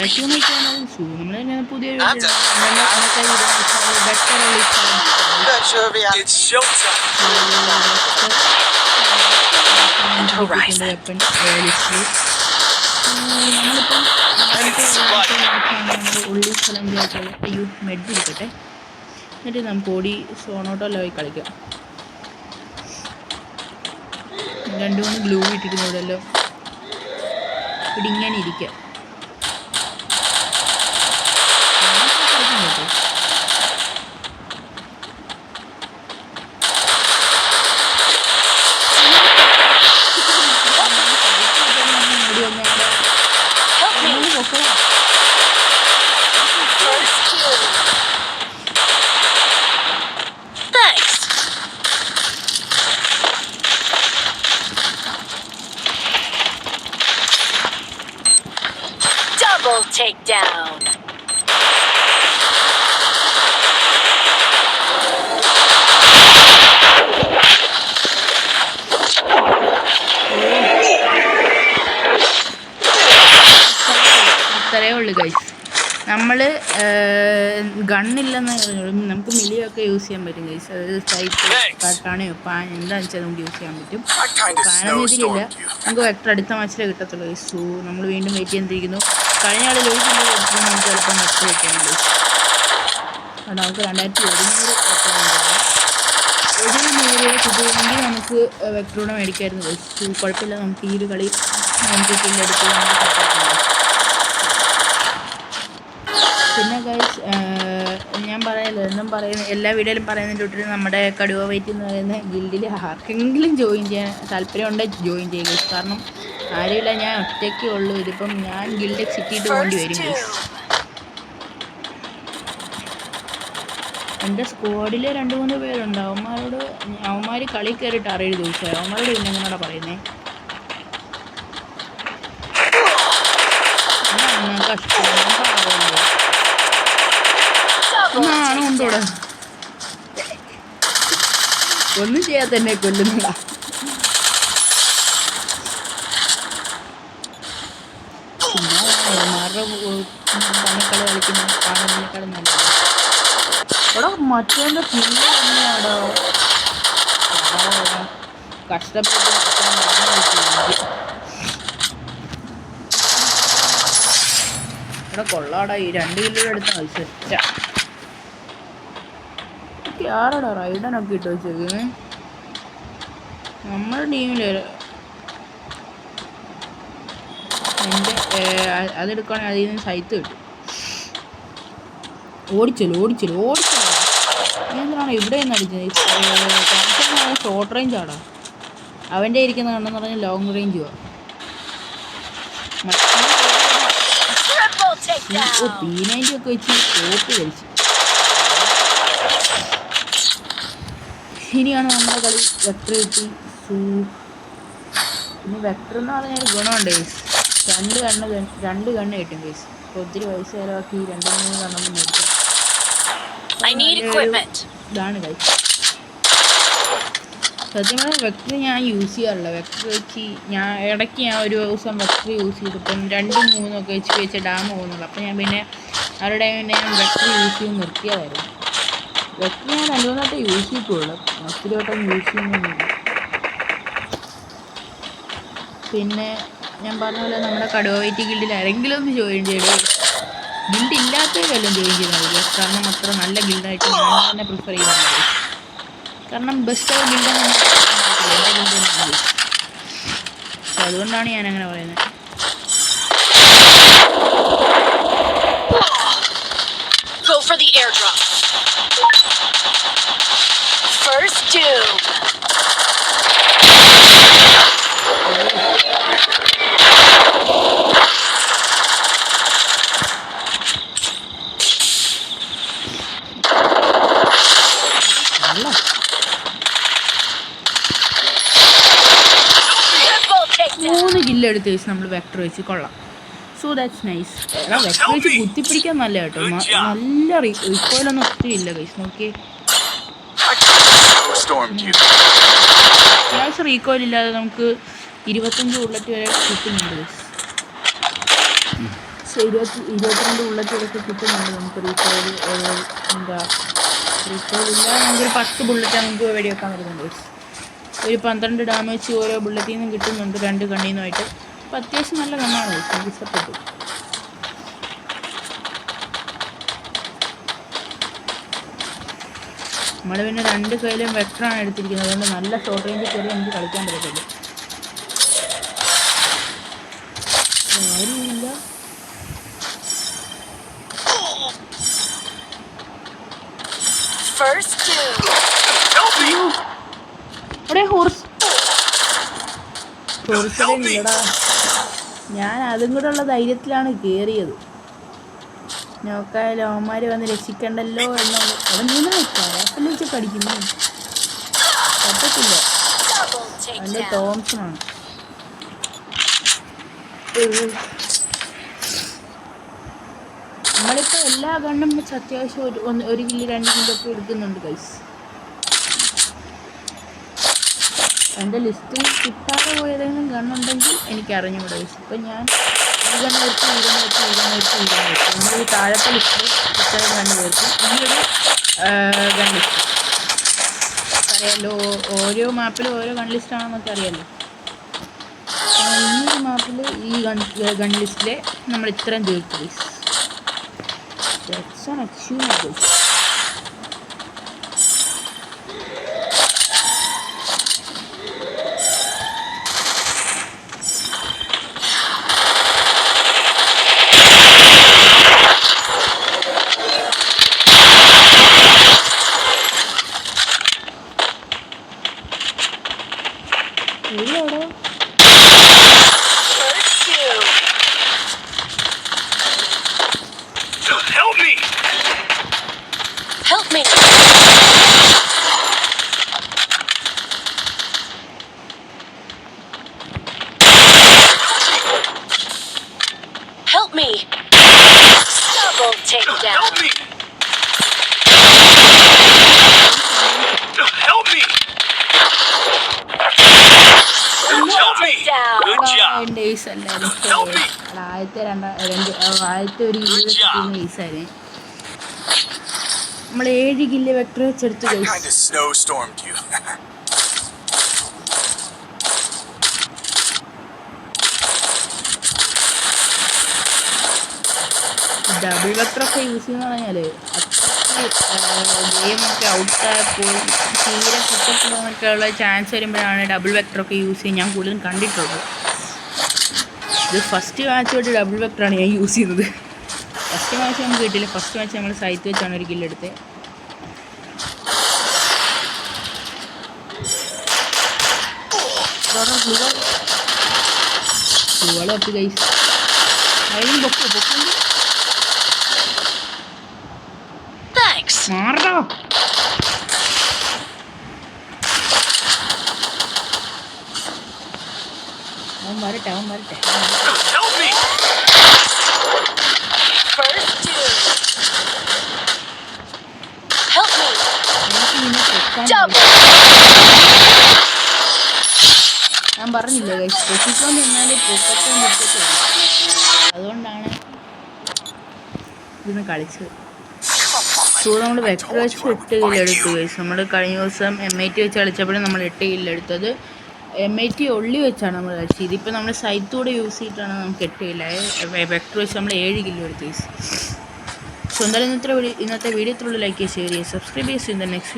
ബാക്കി നോക്കിയാൽ ഷൂ നമ്മൾ തന്നെ പുതിയ. വെപ്പൺ നമ്മളിപ്പം ഉള്ളി സ്ഥലം അയ്യോ മെഡ് എടുക്കട്ടെ എന്നിട്ട് നമുക്ക് ഓടി സോണോട്ടോ പോയി കളിക്കാം രണ്ടു മൂന്ന് ഗ്ലൂ ഇട്ടിരുന്നു ഇവിടെല്ലോ ഇവിടെ ഇങ്ങനെ ഇരിക്കാം കളിക്കാൻ പറ്റുമോ Thanks. Double takedown. അത്രേ ഉള്ളു ഗൈസ് നമ്മൾ ഗണ്ണില്ലെന്ന് പറഞ്ഞോളും നമുക്ക് മിലിയൊക്കെ യൂസ് ചെയ്യാൻ പറ്റും ഗൈസ് അതായത് സൈറ്റ് കാട്ടാണയോ പാൻ എന്താണെന്ന് വെച്ചാൽ നമുക്ക് യൂസ് ചെയ്യാൻ പറ്റും. പാനൊന്നും ഇതിലില്ല. നമുക്ക് വെക്ടർ അടുത്ത മാച്ചിലേ കിട്ടത്തുള്ളൂ ഗൈസ് സോ നമ്മൾ വീണ്ടും വെയിറ്റ് ചെയ്തിരിക്കുന്നു കഴിഞ്ഞ ആൾ ലോസ് നമുക്ക് ചിലപ്പോൾ വെക്ടർ വെക്കണം ഗൈസ് അവിടെ നമുക്ക് രണ്ടായിരത്തി ഒരുന്നൂറ് ഒരു നൂറ് കിട്ടുമെങ്കിൽ നമുക്ക് വെക്ടറൂടെ മേടിക്കായിരുന്നു ഗൈസ് സോ കുഴപ്പമില്ല. നമുക്ക് ഈ ഒരു കളി നമുക്ക് കില്ലെടുത്ത് നമുക്ക് പിന്നെ ഗൈസ് എന്നും പറയുന്ന എല്ലാ വീഡിയോയിലും പറയുന്നതിന്റെ തൊട്ടിട്ട് നമ്മുടെ കടുവ വൈറ്റ് എന്ന് പറയുന്ന ഗിൽഡിൽ ആർക്കെങ്കിലും ജോയിൻ ചെയ്യാൻ താല്പര്യം ഉണ്ടെങ്കിൽ ജോയിൻ ചെയ്യുക. കാരണം ആരുമില്ല ഞാൻ ഒറ്റയ്ക്കേ ഉള്ളൂ. ഇതിപ്പം ഞാൻ ഗിൽഡ് എക്സിറ്റ് പോകേണ്ടി വരും. എന്റെ സ്ക്വാഡിൽ രണ്ട് മൂന്ന് പേരുണ്ട്. അവന്മാരോട് അവന്മാർ കളി കയറിയിട്ട് അറിയൊരു ചോദിച്ചാൽ അവന്മാരോട് പിന്നെ എങ്ങനെയാണ് പറയുന്നത് കഷ്ടം. Takedown. ഒന്നും ചെയ്യാത്ത എന്നെ കൊല്ലുന്നതാ. പണിക്കളി കളിക്കുന്ന കാണുന്നതിനേക്കാളും നല്ലത് പിന്നെ തന്നെയാടോ കഷ്ടപ്പെട്ട് കൊള്ളാടാ ഈ രണ്ട് കിലോ എടുത്ത മത്സരിച്ച ആരോടാ റൈഡനൊക്കെ ഇട്ട് വെച്ചേക്കുന്നത് നമ്മുടെ ടീമിൽ എന്റെ അതെടുക്കുകയാണെങ്കിൽ അതിൽ നിന്ന് സൈത്ത് കിട്ടും. ഓടിച്ചല്ലോ ഓടിച്ചല്ലോ ഓടിച്ചല്ലോ. എന്തിനാണ് ഇവിടെ നിന്ന് അടിച്ചത്? ഷോർട്ട് റേഞ്ച് ആടാ. അവന്റെ ഇരിക്കുന്ന കണ്ടെന്ന് പറഞ്ഞാൽ ലോങ് റേഞ്ച് പോവാ ഓ പീനൈന്റെ ഒക്കെ വെച്ച് കോപ്പി കളിച്ചു. ഇനിയാണ് നമ്മുടെ കളി വെക്ടർ കിട്ടി. സൂ. പിന്നെ വെക്ടർ എന്ന് പറഞ്ഞാൽ ഗുണമുണ്ട് കേസ് രണ്ട് കണ്ണ് രണ്ട് കണ്ണ് കിട്ടും കേസ് അപ്പോൾ ഒത്തിരി പൈസ ചിലവാക്കി രണ്ട് മൂന്ന് കണ്ണൊന്നും മേടിക്കാം. ഇതാണ് കൈസ് സത്യം പറഞ്ഞാൽ വെക്ടർ ഞാൻ യൂസ് ചെയ്യാറില്ല. വെക്ടർ വെച്ച് ഞാൻ ഇടയ്ക്ക് ഞാൻ ഒരു ദിവസം വെക്ടർ യൂസ് ചെയ്തിട്ടും രണ്ടും മൂന്നും ഒക്കെ വെച്ച് വെച്ച് ഡാം പോകുന്നുള്ളൂ. അപ്പം ഞാൻ പിന്നെ അവരുടെ പിന്നെ ഞാൻ വെക്ടർ യൂസ് ചെയ്ത് നിർത്തിയതായിരുന്നു. വെക്ടർ ഞാൻ രണ്ടു മൂന്നായിട്ട് യൂസ് ചെയ്തിട്ടുള്ളൂ. ഒത്തിരി വട്ടം യൂസ് ചെയ്യുന്നില്ല പിന്നെ ഞാൻ പറഞ്ഞ പോലെ നമ്മുടെ കടുവൈറ്റി ഗിൽഡിൽ ആരെങ്കിലും ഒന്ന് ജോയിൻ ചെയ്തു ഗിൽഡ് ഇല്ലാത്തവരെല്ലാം ജോയിൻ ചെയ്യുന്നത് കാരണം അത്ര നല്ല ഗിൽഡായിട്ട് ഞാൻ തന്നെ പ്രിഫർ ചെയ്യുന്നത് കാരണം ബെസ്റ്റ് ഗിൽഡ് അതുകൊണ്ടാണ് ഞാൻ അങ്ങനെ പറയുന്നത്. For the airdrop. First takedown. മൂന്ന് കില്ല് എടുത്ത് വെച്ച് നമ്മൾ വെക്ടർ വെച്ച് കൊള്ളാം സോ ദാറ്റ്സ് നൈസ് വെക്ടർ വെച്ച് കുത്തിപ്പിടിക്കാൻ നല്ല കേട്ടോ. നല്ല റിക്കോയിലൊന്നും ഒത്തിരി ഇല്ല ഗൈസ് നോക്കിയേ. You. അത്യാവശ്യം റീകോയിൽ ഇല്ലാതെ നമുക്ക് ഇരുപത്തഞ്ച് ബുള്ളറ്റ് വരെ കിട്ടുന്നുണ്ട് ഗൈസ് പക്ഷേ ഇരുപത്തി ഇരുപത്തിരണ്ട് ബുള്ളറ്റുകളൊക്കെ കിട്ടുന്നുണ്ട് നമുക്ക് റീകോയിൽ എന്താ റീകോയിൽ നമുക്ക് നമുക്കൊരു പത്ത് ബുള്ളറ്റ് നമുക്ക് വെടിവെക്കാൻ വരുന്നുണ്ട് guys. ഒരു പന്ത്രണ്ട് ഡാമേജ് ഓരോ ബുള്ളറ്റിൽ നിന്നും കിട്ടുന്നുണ്ട് രണ്ട് കണ്ണിൽ നിന്നുമായിട്ട്. അപ്പോൾ അത്യാവശ്യം നല്ല നന്നാണ്. എനിക്ക് ഇഷ്ടപ്പെട്ടു നമ്മൾ പിന്നെ രണ്ട് കയ്യിലും വെക്ടറാണ് എടുത്തിരിക്കുന്നത്. അതുകൊണ്ട് നല്ല ഷോർട്ട് റേഞ്ച് കയറി എനിക്ക് കളിക്കാൻ പറ്റത്തില്ല me! ഇവിടെ ഹോർസ് ഹോർസിലെ ഇല്ലടാ ഞാൻ അതും കൂടെ ഉള്ള ധൈര്യത്തിലാണ് കയറിയത് നോക്കായാലും അവന്മാർ വന്ന് രക്ഷിക്കണ്ടല്ലോ എന്നുള്ളത്. നിന്ന് കരാപ്പല്ല വെച്ച് പഠിക്കുന്നു. പറ്റത്തില്ല. അവന്റെ. തോംസണാണ് നമ്മളിപ്പോൾ എല്ലാ ഗണ്ണും വെച്ച് അത്യാവശ്യം ഒരു ഒരു കിലോ രണ്ട് കിലോ ഒക്കെ എടുക്കുന്നുണ്ട് കൈസ് എന്റെ ലിസ്റ്റിൽ കിട്ടാതെ പോയതെങ്കിലും ഗണ്ണുണ്ടെങ്കിൽ എനിക്ക് അറിഞ്ഞുകൂടെ ലിസ്റ്റ് ഇപ്പം ഞാൻ ഇരുന്നൂറ്റി ഇരുന്നൂറ്റി ഇരുന്നൂറ്റി ഇരുന്നൂറ്റി. നമ്മൾ ഈ താഴത്തെ ഇത്രയും ഗണ്ണ് തീർക്കും ഈ ഒരു ഗൺ ലിസ്റ്റ്. അറിയാലോ ഓരോ മാപ്പിലും ഓരോ ഗൺ ലിസ്റ്റ് അറിയാമല്ലോ ഈ ഒരു മാപ്പിൽ ഈ ഗൺ ഗൺ ലിസ്റ്റിലെ നമ്മൾ ഇത്രയും തീർത്തു please that's an achievement. Help me. Help me. Double takedown. Help me! Help me! Help me! Down. Good ആ, job. എൻ്റെ ace അല്ലായിരുന്നു. Help me. അല്ല, ആദ്യത്തെ രണ്ടാ രണ്ട് ആ, ആദ്യത്തെ ഒരു Good ഇരുപത് job. കിട്ടുന്ന ഈസായിരുന്നു നമ്മൾ ഏഴ് കില്ല് വെക്ടർ വെച്ചെടുത്ത്? ഡബിൾ വെക്ടറൊക്കെ യൂസ് ചെയ്യുന്ന പറഞ്ഞാൽ ഗെയിമൊക്കെ ഔട്ടായപ്പോൾ തീരെ കിട്ടത്തില്ലെന്നൊക്കെ ഉള്ള ചാൻസ് വരുമ്പോഴാണ് ഡബിൾ വെക്ടറൊക്കെ യൂസ് ചെയ്യാൻ ഞാൻ കൂടുതലും കണ്ടിട്ടുള്ളത്. ഇത് ഫസ്റ്റ് മാച്ച് തൊട്ട് ഡബിൾ വെക്ടറാണ് ഞാൻ യൂസ് ചെയ്യുന്നത്. ഫസ്റ്റ് മാച്ച് നമുക്ക് കിട്ടില്ല ഫസ്റ്റ് മാച്ച് നമ്മൾ സൈറ്റ് വെച്ചാണ് ഒരു കില്ലെടുത്തത് ഫ്ലുവൾ കൈസ് പൊക്കു പൊക്കുണ്ട് അവൻ വരട്ടെ അവൻ വരട്ടെ Help me! First doom. Help me. എനിക്ക് നിന്നെ പൊക്കാൻ Double. ഞാൻ പറഞ്ഞില്ലേ അതുകൊണ്ടാണ് ഇതിന് കളിച്ചത്. സോ നമ്മൾ വെക്ടർ വെച്ച് എട്ട് കില്ലെടുത്തു ഗൈസ് നമ്മൾ കഴിഞ്ഞ ദിവസം എം ഐ ടി വെച്ച് കളിച്ചപ്പോഴും നമ്മൾ എട്ട് കില്ലെടുത്തത് എം ഐ ടി ഒള്ളി വെച്ചാണ് നമ്മൾ കളിച്ചത്. ഇതിപ്പോൾ നമ്മൾ സൈത്തൂടെ യൂസ് ചെയ്തിട്ടാണ് നമുക്ക് എട്ട് കില്ല വെക്ടർ വെച്ച് നമ്മൾ ഏഴ് കിലോ എടുത്തു ഗൈസ് സോ ഇന്നത്തെ ഇന്നത്തെ വീഡിയോ ഇത്രയുള്ള ലൈക്ക് ചെയ്യുക സബ്സ്ക്രൈബ് ചെയ്യുക നെക്സ്റ്റ്